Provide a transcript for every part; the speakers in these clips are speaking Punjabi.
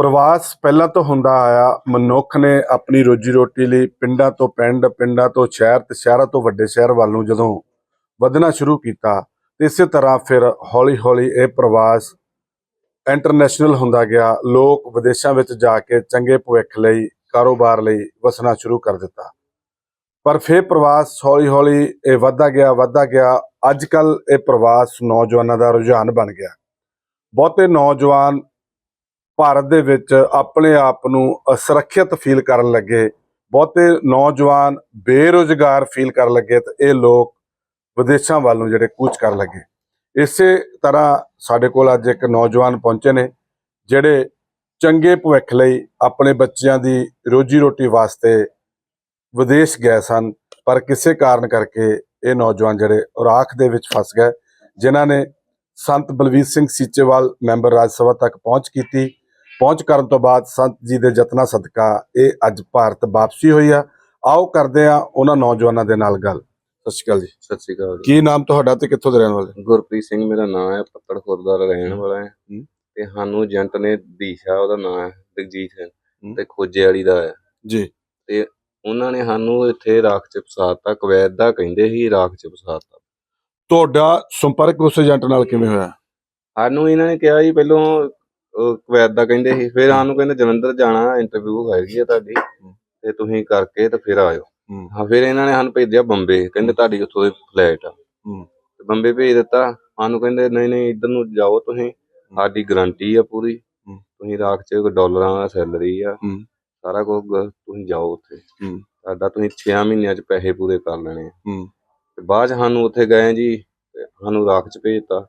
ਪ੍ਰਵਾਸ ਪਹਿਲਾਂ ਤੋਂ ਹੁੰਦਾ ਆਇਆ, ਮਨੁੱਖ ਨੇ ਆਪਣੀ ਰੋਜੀ ਰੋਟੀ ਲਈ ਪਿੰਡਾਂ ਤੋਂ ਪਿੰਡ, ਪਿੰਡਾਂ ਤੋਂ ਸ਼ਹਿਰ ਤੇ ਸ਼ਹਿਰਾਂ ਤੋਂ ਵੱਡੇ ਸ਼ਹਿਰ ਵੱਲ ਨੂੰ ਜਦੋਂ ਵਧਣਾ ਸ਼ੁਰੂ ਕੀਤਾ, ਤੇ ਇਸੇ ਤਰ੍ਹਾਂ ਫਿਰ ਹੌਲੀ-ਹੌਲੀ ਇਹ ਪ੍ਰਵਾਸ ਇੰਟਰਨੈਸ਼ਨਲ ਹੁੰਦਾ ਗਿਆ। ਲੋਕ ਵਿਦੇਸ਼ਾਂ ਵਿੱਚ ਜਾ ਕੇ ਚੰਗੇ ਭਵਿੱਖ ਲਈ, ਕਾਰੋਬਾਰ ਲਈ ਵਸਣਾ ਸ਼ੁਰੂ ਕਰ ਦਿੱਤਾ। ਪਰ ਫਿਰ ਪ੍ਰਵਾਸ ਹੌਲੀ-ਹੌਲੀ ਇਹ ਵੱਧਦਾ ਗਿਆ ਵੱਧਦਾ ਗਿਆ। ਅੱਜ ਕੱਲ ਇਹ ਪ੍ਰਵਾਸ ਨੌਜਵਾਨਾਂ ਦਾ ਰੁਝਾਨ ਬਣ ਗਿਆ। ਬਹੁਤੇ ਨੌਜਵਾਨ ਭਾਰਤ ਦੇ ਵਿੱਚ ਆਪਣੇ ਆਪ ਨੂੰ ਅਸੁਰੱਖਿਅਤ ਫੀਲ ਕਰਨ ਲੱਗੇ, ਬਹੁਤੇ ਨੌਜਵਾਨ ਬੇਰੁਜ਼ਗਾਰ ਫੀਲ ਕਰਨ ਲੱਗੇ ਤੇ ਇਹ ਲੋਕ ਵਿਦੇਸ਼ਾਂ ਵੱਲ ਨੂੰ ਜਿਹੜੇ ਕੂਚ ਕਰਨ ਲੱਗੇ। ਇਸੇ ਤਰ੍ਹਾਂ ਸਾਡੇ ਕੋਲ ਅੱਜ ਇੱਕ ਨੌਜਵਾਨ ਪਹੁੰਚੇ ਨੇ, ਜਿਹੜੇ ਚੰਗੇ ਭਵਿੱਖ ਲਈ ਆਪਣੇ ਬੱਚਿਆਂ ਦੀ ਰੋਜੀ ਰੋਟੀ ਵਾਸਤੇ ਵਿਦੇਸ਼ ਗਏ ਸਨ, ਪਰ ਕਿਸੇ ਕਾਰਨ ਕਰਕੇ ਇਹ ਨੌਜਵਾਨ ਜਿਹੜੇ ਰਾਖ ਦੇ ਵਿੱਚ ਫਸ ਗਏ, ਜਿਨ੍ਹਾਂ ਨੇ ਸੰਤ ਬਲਵੀਰ ਸਿੰਘ ਸੀਚੇਵਾਲ ਮੈਂਬਰ ਰਾਜ ਸਭਾ ਤੱਕ ਪਹੁੰਚ ਕੀਤੀ ਪਹੁੰਚ ਕਰਨ ਤੋਂ ਬਾਅਦ ਸੰਤ ਜੀ ਦੇ ਯਤਨਾਂ ਸਦਕਾ ਇਹ ਅੱਜ ਭਾਰਤ ਵਾਪਸੀ ਹੋਈ ਆ। ਆਓ ਕਰਦੇ ਆ ਉਹਨਾਂ ਨੌਜਵਾਨਾਂ ਦੇ ਨਾਲ ਗੱਲ। ਸਤਿ ਸ਼੍ਰੀ ਅਕਾਲ ਜੀ। ਸਤਿ ਸ਼੍ਰੀ ਅਕਾਲ ਜੀ। ਕੀ ਨਾਮ ਤੁਹਾਡਾ ਤੇ ਕਿੱਥੋਂ ਦੇ ਰਹਿਣ ਵਾਲੇ? ਗੁਰਪ੍ਰੀਤ ਸਿੰਘ ਮੇਰਾ ਨਾਮ ਹੈ ਪੱਤੜ ਖੁਰਦ ਦਾ ਰਹਿਣ ਵਾਲਾ ਹੈ। ਹੂੰ। ਤੇ ਸਾਨੂੰ ਏਜੰਟ ਨੇ ਦੀਸ਼ਾ ਉਹਦਾ ਨਾਮ ਹੈ ਜਗਜੀਤ ਸਿੰਘ। ਤੇ ਖੋਜੇ ਵਾਲੀ ਦਾ ਹੈ। ਜੀ। ਉਹਨਾਂ ਨੇ ਸਾਨੂੰ ਇੱਥੇ ਰਾਖ ਚ ਫਸਾਤਾ ਕਵੈਤ ਦਾ ਕਹਿੰਦੇ ਸੀ ਰਾਖ ਚ ਫਸਾਤਾ। ਤੁਹਾਡਾ ਸੰਪਰਕ ਉਸ ਏਜੰਟ ਨਾਲ ਕਿਵੇਂ ਹੋਇਆ? ਸਾਨੂੰ ਇਹਨਾਂ ਨੇ ਕਿਹਾ ਜੀ ਪਹਿਲੋਂ ਕਵੈਤ ਦਾ ਕਹਿੰਦੇ ਸੀ ਫਿਰ ਸਾਨੂੰ ਕਹਿੰਦੇ ਜਲੰਧਰ ਜਾਣਾ ਇੰਟਰਵਿਊ ਹੈਗੀ ਆ ਤੁਹਾਡੀ ਤੇ ਤੁਸੀਂ ਕਰਕੇ ਤੇ ਫਿਰ ਆਇਓ ਹੂੰ। ਫਿਰ ਇਹਨਾਂ ਨੇ ਸਾਨੂੰ ਭੇਜਿਆ ਬੰਬੇ ਕਹਿੰਦੇ ਤੁਹਾਡੀ ਉੱਥੋਂ ਦੀ ਫਲਾਈਟ ਆ। ਤੇ ਬੰਬੇ ਭੇਜ ਦਿੱਤਾ ਸਾਨੂੰ ਕਹਿੰਦੇ ਨਹੀਂ ਨਹੀਂ ਇੱਧਰ ਨੂੰ ਜਾਓ ਤੁਸੀਂ ਸਾਡੀ ਗਾਰੰਟੀ ਆ ਪੂਰੀ। ਤੁਸੀਂ ਰਾਖ ਚ ਡਾਲਰਾਂ ਦਾ ਸੈਲਰੀ ਆ। ਸਾਰਾ ਕੁਝ ਤੁਸੀਂ ਜਾਓ ਉੱਥੇ। ਸਾਡਾ ਤੁਸੀਂ 6 ਮਹੀਨਿਆਂ ਚ ਪੈਸੇ ਪੂਰੇ ਕਰ ਲੈਣੇ। ਤੇ ਬਾਅਦ ਸਾਨੂੰ ਉੱਥੇ ਗਏ ਜੀ ਸਾਨੂੰ ਰਾਖ ਚ ਭੇਜਤਾ।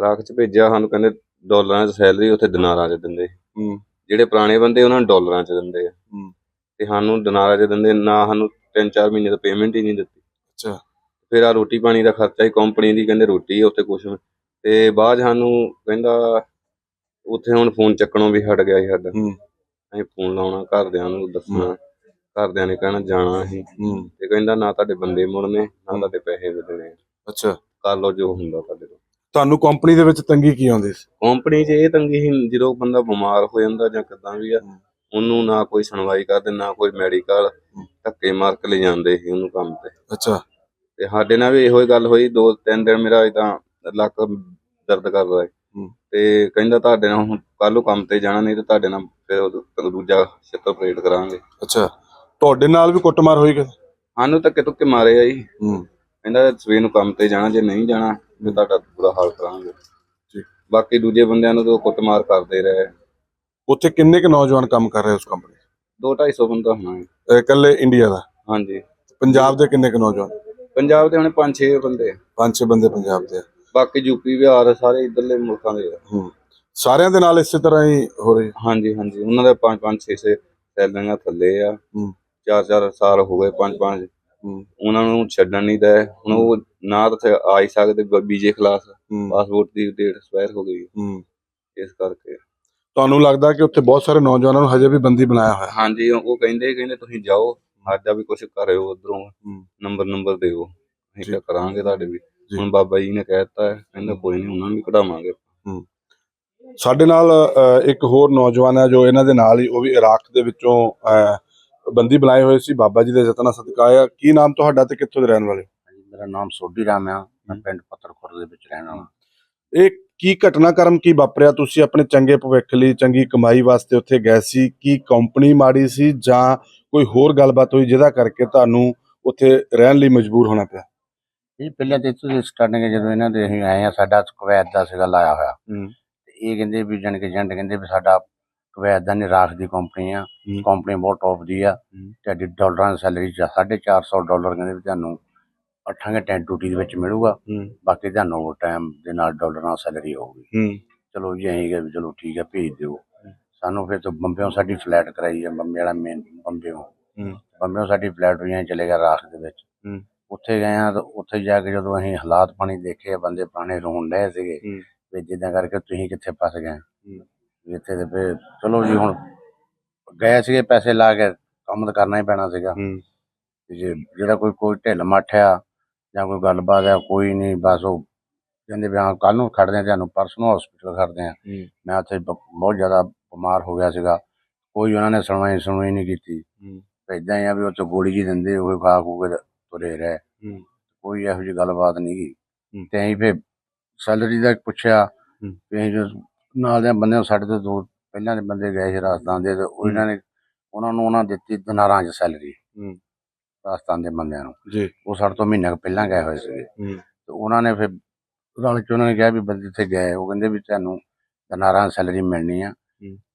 ਰਾਖ ਚ ਭੇਜਿਆ ਸਾਨੂੰ ਕਹਿੰਦੇ ਡਾਲਰਾਂ ਚ ਸੈਲਰੀ ਉੱਥੇ ਦਿਨਾਰਾਂ ਚ ਦਿੰਦੇ। ਹੂੰ। ਜਿਹੜੇ ਪੁਰਾਣੇ ਬੰਦੇ ਉਹਨਾਂ ਨੂੰ ਡਾਲਰਾਂ ਚ ਦਿੰਦੇ ਆ। ਹੂੰ। ਤੇ ਸਾਨੂੰ ਦਿਨਾਰਾਂ ਚ ਦਿੰਦੇ ਨਾ ਸਾਨੂੰ 3-4 ਮਹੀਨੇ ਦਾ ਪੇਮੈਂਟ ਹੀ ਨਹੀਂ ਦਿੱਤੀ। ਅੱਛਾ। ਫਿਰ ਆ ਰੋਟੀ ਪਾਣੀ ਦਾ ਖਰਚਾ ਹੀ ਕੰਪਨੀ ਦੀ ਕਹਿੰਦੇ ਰੋਟੀ ਉੱਥੇ ਕੁਛ। ਤੇ ਬਾਅਦ 'ਚ ਸਾਨੂੰ ਕਹਿੰਦਾ ਉੱਥੇ ਹੁਣ ਫੋਨ ਚੱਕਣੋਂ ਵੀ ਹਟ ਗਿਆ ਸੀ ਸਾਡਾ। ਹੂੰ। ਅਸੀਂ ਫੋਨ ਲਾਉਣਾ ਘਰਦਿਆਂ ਨੂੰ ਦੱਸਣਾ ਘਰਦਿਆਂ ਨੇ ਕਹਿਣਾ ਜਾਣਾ ਅਸੀਂ। ਹੂੰ। ਤੇ ਕਹਿੰਦਾ ਨਾ ਤੁਹਾਡੇ ਬੰਦੇ ਮੁੜਨੇ ਨਾ ਤੁਹਾਡੇ ਪੈਸੇ ਮਿਲਣੇ ਅੱਛਾ। ਕਰ ਲਓ ਜੋ ਹੁੰਦਾ ਤੁਹਾਡੇ ਤੋਂ। ਤੁਹਾਨੂੰ ਕੰਪਨੀ ਦੇ ਵਿੱਚ ਤੰਗੀ ਕੀ ਆਉਂਦੀ ਸੀ? ਕੰਪਨੀ 'ਚ ਇਹ ਤੰਗੀ ਸੀ ਜਦੋਂ ਬੰਦਾ ਬਿਮਾਰ ਹੋ ਜਾਂਦਾ ਜਾਂ ਕਿੱਦਾਂ ਵੀ ਆ ਉਹਨੂੰ ਨਾ ਕੋਈ ਸੁਣਵਾਈ ਕਰਦੇ ਨਾ ਕੋਈ ਮੈਡੀਕਲ ਧੱਕੇ ਮਾਰ ਕੇ ਲੈ ਜਾਂਦੇ ਸੀ ਉਹਨੂੰ ਕੰਮ ਤੇ। ਅੱਛਾ। ਤੇ ਸਾਡੇ ਨਾਲ ਵੀ ਇਹੋ ਹੀ ਗੱਲ ਹੋਈ ਦੋ ਤਿੰਨ ਦਿਨ ਮੇਰਾ ਇਦਾਂ ਲੱਕ ਦਰਦ ਕਰਦਾ ਹੈ ਹੂੰ। ਤੇ ਕਹਿੰਦਾ ਤੁਹਾਡੇ ਨਾਲ ਹੁਣ ਕੱਲ ਨੂੰ ਕੰਮ ਤੇ ਜਾਣਾ ਨਹੀਂ ਤੇ ਤੁਹਾਡੇ ਨਾਲ ਫਿਰ ਉਹ ਦੂਜਾ ਛਿੱਤਰ ਆਪਰੇਟ ਕਰਾਂਗੇ। ਅੱਛਾ। ਤੁਹਾਡੇ ਨਾਲ ਵੀ ਕੁੱਟਮਾਰ ਹੋਈ ਕਿ ਸਾਨੂੰ ਧੱਕੇ ਧੁੱਕੇ ਮਾਰੇ ਆ ਜੀ। ਹੂੰ। ਕਹਿੰਦਾ ਸਵੇਰ ਨੂੰ ਕੰਮ ਤੇ ਜਾਣਾ ਜੇ ਨਹੀਂ ਜਾਣਾ ਤੇ ਤੁਹਾਡਾ ਬੁਰਾ ਹਾਲ ਕਰਾਂਗੇ। ਜੀ। ਬਾਕੀ ਦੂਜੇ ਬੰਦਿਆਂ ਨੂੰ ਤਾਂ ਕੁੱਟਮਾਰ ਕਰਦੇ ਰਹੇ। ਉੱਥੇ ਕਿੰਨੇ ਕੁ ਨੌਜਵਾਨ ਕੰਮ ਕਰ ਰਹੇ ਉਸ ਕੰਪਨੀ ਦੋ 250 ਬੰਦਾ ਹੋਣਾ ਹੈ। ਇਕੱਲੇ ਇੰਡੀਆ ਦਾ? ਹਾਂਜੀ। ਪੰਜਾਬ ਦੇ ਕਿੰਨੇ ਕੁ ਨੌਜਵਾਨ? ਪੰਜਾਬ ਦੇ ਹੁਣੇ 5-6 ਬੰਦੇ ਪੰਜ ਛੇ ਬੰਦੇ ਪੰਜਾਬ ਦੇ ਆ। ਬਾਕੀ ਯੂਪੀ ਬਿਹਾਰ ਸਾਰੇ ਇਧਰਲੇ ਮੁਲਕਾਂ ਦੇ ਆ। ਹੂੰ। ਸਾਰਿਆਂ ਦੇ ਨਾਲ ਇਸੇ ਤਰ੍ਹਾਂ ਹੀ ਹੋ ਰਹੀ? ਹੈ। ਹਾਂਜੀ ਹਾਂਜੀ। ਉਹਨਾਂ ਦੇ 5 5 6 6 ਸੈਲਰੀਆਂ ਥੱਲੇ ਆ। ਹੂੰ। ਚਾਰ ਚਾਰ ਸਾਲ ਹੋ ਗਏ ਉਹਨਾਂ ਨੂੰ ਛੱਡਣ ਨਹੀਂ ਦੇ ਹੁਣ ਉਹ ਨਾ ਤਾਂ ਆ ਹੀ ਸਕਦੇ ਬੀਜੇ ਖਲਾਸ ਪਾਸਪੋਰਟ ਦੀ ਡੇਟ ਐਕਸਪਾਇਰ ਹੋ ਗਈ। ਇਸ ਕਰਕੇ। ਤੁਹਾਨੂੰ ਲੱਗਦਾ ਕਿ ਉੱਥੇ ਬਹੁਤ ਸਾਰੇ ਨੌਜਵਾਨਾਂ ਨੂੰ ਹਜੇ ਵੀ ਬੰਦੀ ਬਣਾਇਆ ਹੋਇਆ? ਹਾਂਜੀ ਉਹ ਕਹਿੰਦੇ ਕਹਿੰਦੇ ਤੁਸੀਂ ਜਾਓ ਸਾਡਾ ਵੀ ਕੁਝ ਕਰਿਓ ਉਧਰੋਂ। ਹੂੰ। ਨੰਬਰ ਨੰਬਰ ਦਿਓ। ਅਸੀਂ। ਕਿਆ ਕਰਾਂਗੇ ਤੁਹਾਡੇ ਵੀ। ਹੁਣ ਬਾਬਾ ਜੀ ਨੇ ਕਹਿ ਦਿੱਤਾ ਹੈ, ਕਹਿੰਦਾ ਕੋਈ ਨਹੀਂ ਉਹਨਾਂ ਨੂੰ ਵੀ ਕਢਾਵਾਂਗੇ। ਸਾਡੇ ਨਾਲ ਇੱਕ ਹੋਰ ਨੌਜਵਾਨ ਹੈ ਜੋ ਇਹਨਾਂ ਦੇ ਨਾਲ ਹੀ ਉਹ ਵੀ ਇਰਾਕ ਦੇ ਵਿੱਚੋਂ ਬੰਦੀ ਬਣਾਏ ਹੋਏ ਸੀ ਬਾਬਾ ਜੀ ਦੇ ਯਤਨਾਂ ਸਦਕਾ ਆਇਆ ਕੀ ਨਾਮ ਤੁਹਾਡਾ ਤੇ ਕਿੱਥੋਂ ਦੇ ਰਹਿਣ ਵਾਲੇ ਮੇਰਾ ਨਾਮ ਸੋਢੀ ਰਾਮ ਆ। ਮੈਂ ਪਿੰਡ ਪੱਤਰਖੁਰ ਦੇ ਵਿੱਚ ਰਹਿਣਾ ਵਾਂ ਇਹ ਕੀ ਘਟਨਾਕ੍ਰਮ ਕੀ ਵਾਪਰਿਆ? ਤੁਸੀਂ ਆਪਣੇ ਚੰਗੇ ਭਵਿੱਖ ਲਈ ਚੰਗੀ ਕਮਾਈ ਵਾਸਤੇ ਉੱਥੇ ਗਏ ਸੀ। ਕੀ ਕੰਪਨੀ ਮਾੜੀ ਸੀ ਜਾਂ ਕੋਈ ਹੋਰ ਗੱਲਬਾਤ ਹੋਈ ਜਿਹਦਾ ਕਰਕੇ ਤੁਹਾਨੂੰ ਉੱਥੇ ਰਹਿਣ ਲਈ ਮਜਬੂਰ ਹੋਣਾ ਪਿਆ? ਇਹ ਪਹਿਲਾਂ ਤੇ ਤੁਸੀਂ ਸਟਾਰਟਿੰਗ ਜਦੋਂ ਇਹਨਾਂ ਦੇ ਅਸੀਂ ਆਏ ਆ ਸਾਡਾ ਕੁਵੈਤ ਦਾ ਸੀਗਾ ਲਾਇਆ ਹੋਇਆ। ਤੇ ਇਹ ਕਹਿੰਦੇ ਵੀ ਜਾਣੀ ਕਿ ਏਜੰਟ ਕਹਿੰਦੇ ਵੀ ਸਾਡਾ ਕੁਵੈਤ ਦਾ ਨਹੀਂ ਰਾਖ ਦੀ ਕੰਪਨੀ ਆ। ਕੰਪਨੀ ਬਹੁਤ ਟੌਪ ਦੀ ਆ। ਤੁਹਾਡੀ ਡਾਲਰਾਂ ਦੀ ਸੈਲਰੀ 450 ਡਾਲਰ ਕਹਿੰਦੇ ਵੀ ਤੁਹਾਨੂੰ ਅੱਠਾਂਗੇ ਟੈਂਟ ਡਿਊਟੀ ਦੇ ਵਿੱਚ ਮਿਲੂਗਾ। ਬਾਕੀ ਤੁਹਾਨੂੰ ਉਹ ਟਾਈਮ ਦੇ ਨਾਲ ਡਾਲਰਾਂ ਸੈਲਰੀ ਹੋਊਗੀ। ਚਲੋ ਜੀ ਅਸੀਂ ਕਿਹਾ ਵੀ ਚਲੋ ਠੀਕ ਹੈ ਭੇਜ ਦਿਓ। ਸਾਨੂੰ ਫਿਰ ਤੋਂ ਬੰਬਿਓਂ ਸਾਡੀ ਫਲੈਟ ਕਰਾਈ ਹੈ ਬੰਬੇ ਵਾਲਾ ਮੇਨ ਬੰਬਿਓਂ। ਬੰਬਿਓਂ ਸਾਡੀ ਫਲੈਟ ਹੋਈ ਹੈ ਚਲੇ ਗਿਆ ਰਾਖ ਦੇ ਵਿੱਚ। ਉੱਥੇ ਗਏ ਆ ਤਾਂ ਉੱਥੇ ਜਾ ਕੇ ਜਦੋਂ ਅਸੀਂ ਹਾਲਾਤ ਪਾਣੀ ਦੇਖੇ ਬੰਦੇ ਪੁਰਾਣੇ ਰੋਣ ਲਏ ਸੀਗੇ। ਵੀ ਜਿੱਦਾਂ ਕਰਕੇ ਤੁਸੀਂ ਕਿੱਥੇ ਫਸ ਗਏ। ਇੱਥੇ ਤੇ ਫਿਰ ਚਲੋ ਜੀ ਹੁਣ ਗਏ ਸੀਗੇ ਪੈਸੇ ਲਾ ਕੇ ਕੰਮ ਤਾਂ ਕਰਨਾ ਹੀ ਪੈਣਾ ਸੀਗਾ। ਹੂੰ। ਤੇ ਜੇ ਜਿਹੜਾ ਕੋਈ ਕੋਈ ਢਿੱਲ ਮੱਠ ਆ ਜਾਂ ਕੋਈ ਗੱਲਬਾਤ ਆ ਕੋਈ ਨਹੀਂ ਬਸ ਉਹ ਕਹਿੰਦੇ ਵੀ ਹਾਂ ਕੱਲ ਨੂੰ ਖੜਦੇ ਆ ਤੁਹਾਨੂੰ ਪਰਸਨਲ ਹਸਪੀਟਲ ਖੜਦੇ ਆ। ਮੈਂ ਉੱਥੇ ਬ- ਬਹੁਤ ਜ਼ਿਆਦਾ ਬਿਮਾਰ ਹੋ ਗਿਆ ਸੀਗਾ। ਕੋਈ ਉਹਨਾਂ ਨੇ ਸੁਣਵਾਈ ਸੁਣਵਾਈ ਨਹੀਂ ਕੀਤੀ। ਹੂੰ। ਇਦਾਂ ਹੀ ਆ ਵੀ ਉੱਥੇ ਗੋਲੀ ਜੀ ਦਿੰਦੇ ਉਹ ਖਾ ਖੂ ਕੇ ਤੁਰੇ ਰਹੇ। ਹੂੰ। ਕੋਈ ਇਹੋ ਜਿਹੀ ਗੱਲਬਾਤ ਨਹੀਂ ਗਈ। ਹੂੰ। ਤੇ ਅਸੀਂ ਫਿਰ ਸੈਲਰੀ ਦਾ ਪੁੱਛਿਆ। ਵੀ ਅਸੀਂ ਜੋ ਨਾਲ ਦੇ ਬੰਦੇ ਸਾਡੇ ਤੋਂ ਦੋ ਪਹਿਲਾਂ ਦੇ ਬੰਦੇ ਗਏ ਸੀ ਰਾਜਸਥਾਨ ਦੇ ਤੇ ਉਹ ਇਹਨਾਂ ਨੇ ਉਹਨਾਂ ਨੂੰ ਉਹਨਾਂ ਦਿੱਤੀ ਦਿਨਾਰਾਂ 'ਚ ਸੈਲਰੀ ਹੂੰ। ਰਾਜਸਥਾਨ ਦੇ ਬੰਦਿਆਂ ਨੂੰ। ਜੀ। ਉਹ ਸਾਡੇ ਤੋਂ ਮਹੀਨਾ ਕੁ ਪਹਿਲਾਂ ਗਏ ਹੋਏ ਸੀਗੇ। ਹੂੰ। ਤੇ ਉਹਨਾਂ ਨੇ ਫਿਰ ਰਲ ਚ ਉਹਨਾਂ ਨੇ ਕਿਹਾ ਵੀ ਬੰਦੇ ਇੱਥੇ ਗਏ ਉਹ ਕਹਿੰਦੇ ਵੀ ਤੁਹਾਨੂੰ ਦਿਨਾਰਾਂ ਸੈਲਰੀ ਮਿਲਣੀ ਆ।